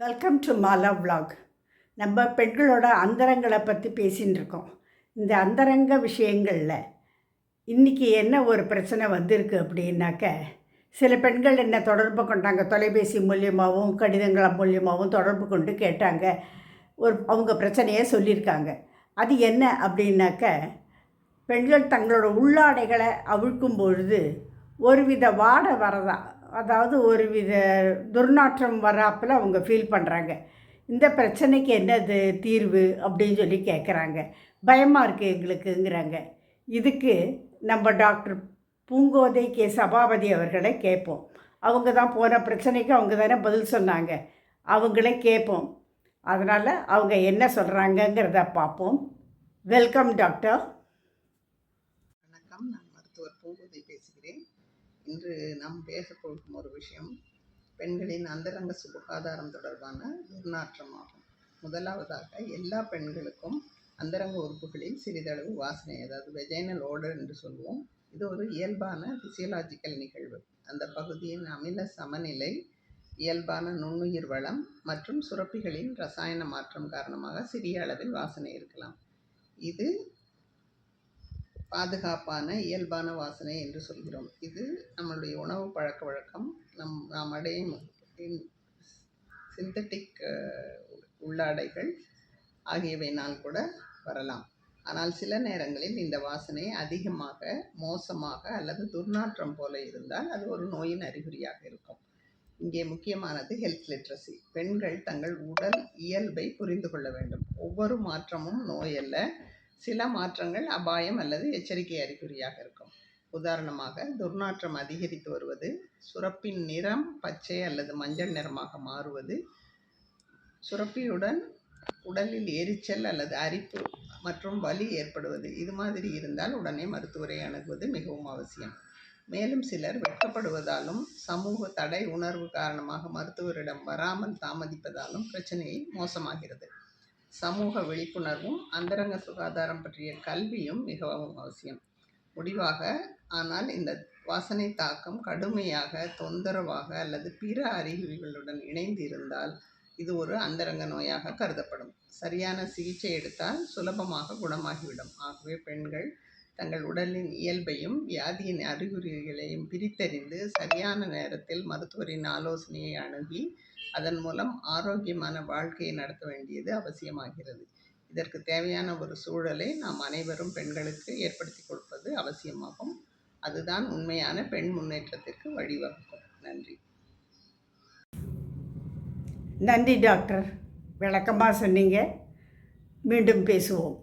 Welcome to Mala vlog நம்ம பெண்களோட அந்தரங்களை பற்றி பேசின்னு இருக்கோம். இந்த அந்தரங்க விஷயங்களில் இன்றைக்கி என்ன ஒரு பிரச்சனை வந்திருக்கு அப்படின்னாக்க சில பெண்கள் என்ன தொடர்பு கொண்டாங்க? தொலைபேசி மூலியமாகவும் கடிதங்கள் மூலியமாகவும் தொடர்பு கொண்டு கேட்டாங்க. ஒரு அவங்க பிரச்சனையை சொல்லியிருக்காங்க. அது என்ன அப்படின்னாக்க பெண்கள் தங்களோட உள்ளாடைகளை அவிழ்க்கும் பொழுது ஒருவித வாடை வரதா அதாவது ஒரு வித துர்நாற்றம் வராப்பில் அவங்க ஃபீல் பண்ணுறாங்க இந்த பிரச்சனைக்கு என்னது தீர்வு அப்படின்னு சொல்லி கேட்குறாங்க பயமாக இருக்குது எங்களுக்குங்கிறாங்க. இதுக்கு நம்ம டாக்டர் பூங்கோதை கே. சபாபதி அவர்களை கேட்போம் அவங்க தான் போன பிரச்சனைக்கு அவங்க தானே பதில் சொன்னாங்க. அவங்களே கேட்போம் அதனால் அவங்க என்ன சொல்கிறாங்கங்கிறத பார்ப்போம். வெல்கம் டாக்டர் வணக்கம். நான் மருத்துவர் பூங்கோதை பேசுகிறேன். இன்று நாம் பேசப்போகும் ஒரு விஷயம் பெண்களின் அந்தரங்க சுகாதாரம் தொடர்பான துர்நாற்றமாகும். முதலாவதாக எல்லா பெண்களுக்கும் அந்தரங்க உறுப்புகளில் சிறிதளவு வாசனை அதாவது வெஜைனல் ஓடர் என்று சொல்வோம். இது ஒரு இயல்பான ஃபிசியலாஜிக்கல் நிகழ்வு. அந்த பகுதியின் அமில சமநிலை இயல்பான நுண்ணுயிர் வளம் மற்றும் சுரப்பிகளின் ரசாயன மாற்றம் காரணமாக சிறிய அளவில் வாசனை இருக்கலாம். இது பாதுகாப்பான இயல்பான வாசனை என்று சொல்கிறோம். இது நம்மளுடைய உணவு பழக்க வழக்கம். நம் நாம் அடையும் சிந்தட்டிக் உள்ளாடைகள் ஆகியவைனால் கூட வரலாம். ஆனால் சில நேரங்களில் இந்த வாசனை அதிகமாக மோசமாக அல்லது துர்நாற்றம் போல இருந்தால் அது ஒரு நோயின் அறிகுறியாக இருக்கும். இங்கே முக்கியமானது ஹெல்த் லிட்ரஸி பெண்கள் தங்கள் உடல் இயல்பை புரிந்து கொள்ள வேண்டும். ஒவ்வொரு மாற்றமும் நோயல்ல சில மாற்றங்கள் அபாயம் அல்லது எச்சரிக்கை அறிகுறியாக இருக்கும். உதாரணமாக துர்நாற்றம் அதிகரித்து வருவது சுரப்பின் நிறம் பச்சை அல்லது மஞ்சள் நிறமாக மாறுவது சுரப்பியுடன் உடலில் எரிச்சல் அல்லது அரிப்பு மற்றும் வலி ஏற்படுவது இது மாதிரி இருந்தால் உடனே மருத்துவரை அணுகுவது மிகவும் அவசியம். மேலும் சிலர் வெட்கப்படுவதாலும் சமூக தடை உணர்வு காரணமாக மருத்துவரிடம் வராமல் தாமதிப்பதாலும் பிரச்சனையை மோசமாகிறது. சமூக விழிப்புணர்வும் அந்தரங்க சுகாதாரம் பற்றிய கல்வியும் மிகவும் அவசியம். முடிவாக ஆனால் இந்த வாசனை தாக்கம் கடுமையாக தொந்தரவாக அல்லது பிற அறிகுறிகளுடன் இணைந்து இருந்தால் இது ஒரு அந்தரங்க நோயாக கருதப்படும். சரியான சிகிச்சை எடுத்தால் சுலபமாக குணமாகிவிடும். ஆகவே பெண்கள் தங்கள் உடலின் இயல்பையும் வியாதியின் அறிகுறிகளையும் பிரித்தறிந்து சரியான நேரத்தில் மருத்துவரின் ஆலோசனையை அணுகி அதன் மூலம் ஆரோக்கியமான வாழ்க்கையை நடத்த வேண்டியது அவசியமாகிறது. இதற்கு தேவையான ஒரு சூழலை நாம் அனைவரும் பெண்களுக்கு ஏற்படுத்தி கொடுப்பது அவசியமாகும். அதுதான் உண்மையான பெண் முன்னேற்றத்திற்கு வழிவகுக்கும். நன்றி. நன்றி டாக்டர். விளக்கமாக சொன்னீங்க. மீண்டும் பேசுவோம்.